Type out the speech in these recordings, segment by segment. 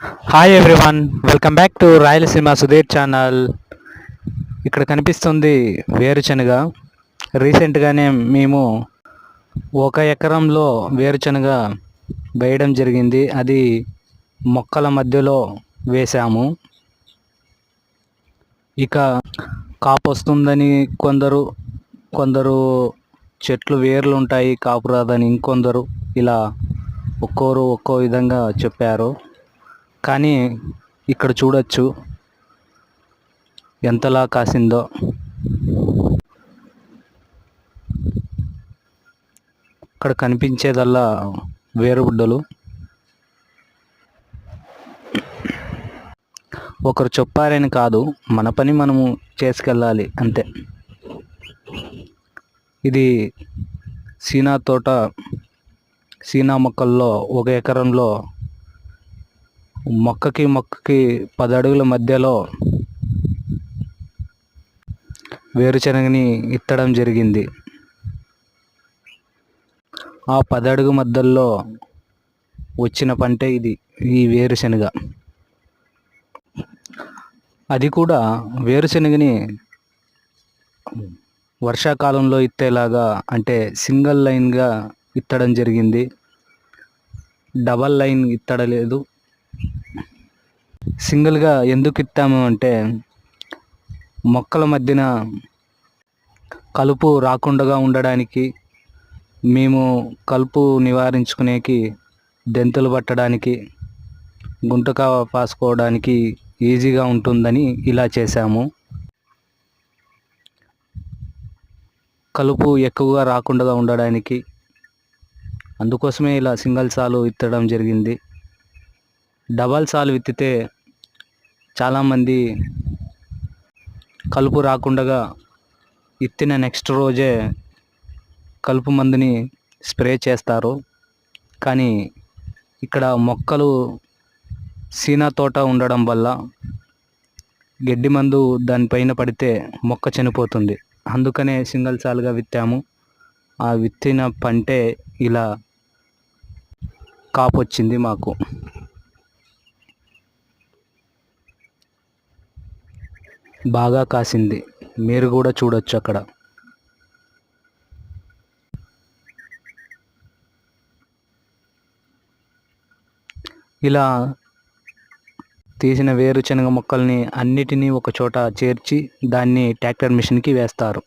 Hi everyone welcome back to Rayalaseema Sudheer channel ఇక్కడ కనిపిస్తుంది వేరుశనగ. రీసెంట్గానే మేము ఒక ఎకరంలో వేరుశనగ వేయడం జరిగింది. అది మొక్కల మధ్యలో వేసాము. ఇక కాపు వస్తుందని కొందరు కొందరు చెట్లు వేర్లు ఉంటాయి కాపు రాదని ఇంకొందరు ఇలా ఒక్కోరు ఒక్కో విధంగా చెప్పారు. కానీ ఇక్కడ చూడొచ్చు ఎంతలా కాసిందో. ఇక్కడ కనిపించేదల్లా వేరుబుడ్డలు. ఒకరు చెప్పారని కాదు మన పని మనము చేసుకెళ్ళాలి అంతే. ఇది సీనా తోట సీనా మొక్కల్లో ఒక ఎకరంలో మొక్కకి మొక్కకి పది అడుగుల మధ్యలో వేరుశనగని ఇత్తడం జరిగింది. ఆ పదడుగు మధ్యలో వచ్చిన పంటే ఇది ఈ వేరుశనగ. అది కూడా వేరుశనగని వర్షాకాలంలో ఇత్తేలాగా అంటే సింగిల్ లైన్గా ఇత్తడం జరిగింది. డబల్ లైన్ ఇత్తడలేదు. సింగిల్గా ఎందుకు ఇత్తాము అంటే మొక్కల మధ్యన కలుపు రాకుండా ఉండడానికి మేము కలుపు నివారించుకునేకి దెంతులు పట్టడానికి గుంటక పాసుకోవడానికి ఈజీగా ఉంటుందని ఇలా చేశాము. కలుపు ఎక్కువగా రాకుండా ఉండడానికి అందుకోసమే ఇలా సింగిల్ సాలు విత్తడం జరిగింది. డబల్ సాలు విత్తితే చాలామంది కలుపు రాకుండా ఇత్తిన నెక్స్ట్ రోజే కలుపు మందుని స్ప్రే చేస్తారు. కానీ ఇక్కడ మొక్కలు సీనా తోట ఉండడం వల్ల గడ్డి మందు దానిపైన పడితే మొక్క చనిపోతుంది. అందుకనే సింగిల్ సాలుగా విత్తాము. ఆ విత్తిన పంటే ఇలా కాపొచ్చింది మాకు. బాగా కాసింది. మీరు కూడా చూడొచ్చు అక్కడ. ఇలా తీసిన వేరుశనగ మొక్కల్ని అన్నిటినీ ఒక చోట చేర్చి దాన్ని ట్రాక్టర్ మిషన్కి వేస్తారు.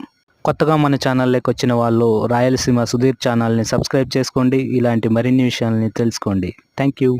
కొత్తగా మన ఛానల్లోకి వచ్చిన వాళ్ళు రాయలసీమ సుధీర్ ఛానల్ని సబ్స్క్రైబ్ చేసుకోండి. ఇలాంటి మరిన్ని విషయాలని తెలుసుకోండి. Thank you